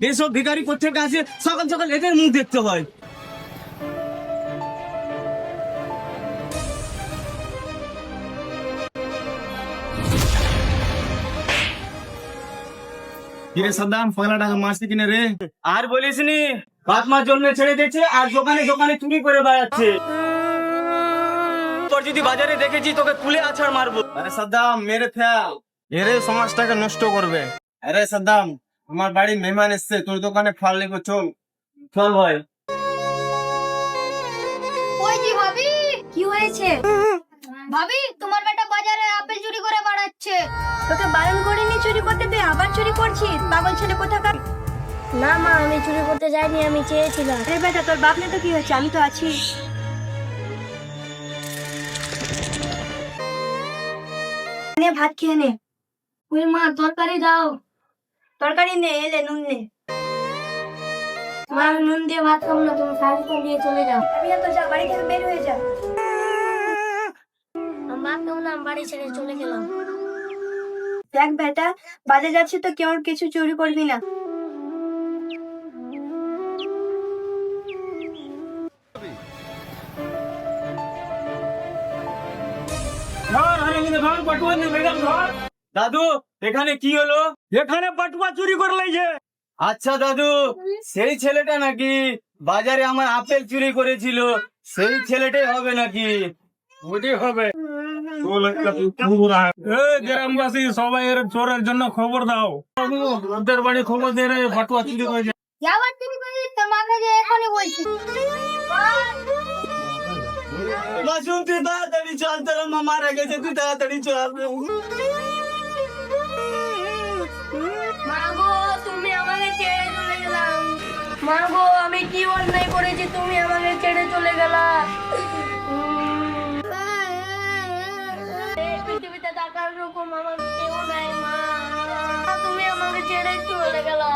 এইসব ভিখারি প্রত্যেকটা আছে সকাল সকাল এদের মুখ দেখতে হয়। কিরে সাদ্দাম পয়লা টাকা মারছি কিনে রে? আর বলিস নি বাপ মার জন্য ছেড়ে দিয়েছে আর দোকানে দোকানে চুরি করে বেড়াচ্ছে। তোর যদি বাজারে দেখেছি তোকে তুলে আছাড় মারবো। আরে সাদ্দাম মেরে ফেল। এরে সমাজটাকে নষ্ট করবে। আরে সাদ্দাম আমার বাড়ি মেহমান এসছে তোর দোকানে ফল নেব চল। চল ভাই। ওই যে ভাবি কি হয়েছে? ভাবি তোমার বেটা বাজারে আপেল চুরি করে বেড়াচ্ছে। তোকে বারণ করিনি চুরি করতে তুই আবার চুরি করছিস? পাগল ছেলে কোথাকার? না মা আমি চুরি করতে যাইনি আমি চেয়েছিলাম। আরে বেটা তোর বাপ নেই তো কি হয়েছে? আমি তো আছি। নে ভাত খেয়ে নে। ওই মা তরকারি দাও। তরকারি নে এলে নুন নে। মা, নুন দিয়ে ভাত খাব না, তুমি শাড়িটা দিয়ে চলে যাও। আমি তো যা, বাড়ি থেকে বের হয়ে যা। আমি বাড়ি ছেড়ে চলে গেলাম। দেখ বেটা, বাজে যাচ্ছে তো, কেউ কিছু চুরি করবি না। নিয়ে দাদু এখানে কি হলো? এখানে পটুয়া চুরি করে লাইছে। আচ্ছা দাদু সেই ছেলেটা নাকি বাজারে আমার আপেল চুরি করেছিল সেই ছেলেটাই হবে নাকি? ওটাই হবে। গ্রামবাসী সবাই এর চোরের জন্য খবর দাও। ওদের বাড়ি খবর দিয়ে রে চুরি করে যাবার চুরি করে তোমাকে এখনই বলছি। মাসুম তুই তাড়াতাড়ি চল তোর মারা গেছে তুই তাড়াতাড়ি চল। মাগো আমি কি অন্যায় করেছি? তুমি আমাকে ছেড়ে চলে গেলা। পৃথিবীতে থাকার রকম আমার কেউ নাই, মা। তুমি আমাকে ছেড়ে চলে গেলা।